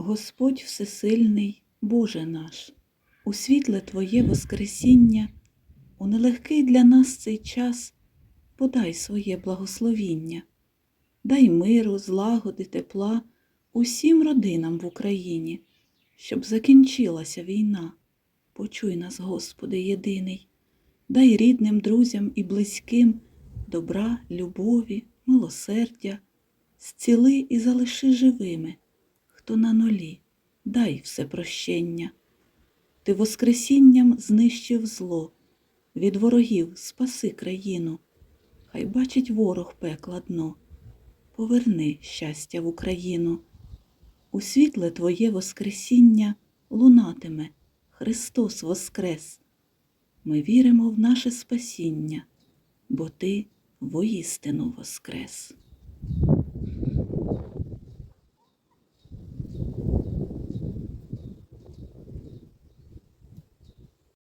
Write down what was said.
Господь Всесильний, Боже наш, у світле Твоє Воскресіння, у нелегкий для нас цей час подай своє благословіння, дай миру, злагоди, тепла усім родинам в Україні, щоб закінчилася війна. Почуй нас, Господи, єдиний, дай рідним, друзям і близьким добра, любові, милосердя, зціли і залиши живими, хто на нулі, дай все прощення. Ти Воскресінням знищив зло, від ворогів спаси країну, хай бачить ворог пекла дно, поверни щастя в Україну. У світле Твоє Воскресіння лунатиме Христос Воскрес. Ми віримо в наше спасіння, бо Ти воістину Воскрес.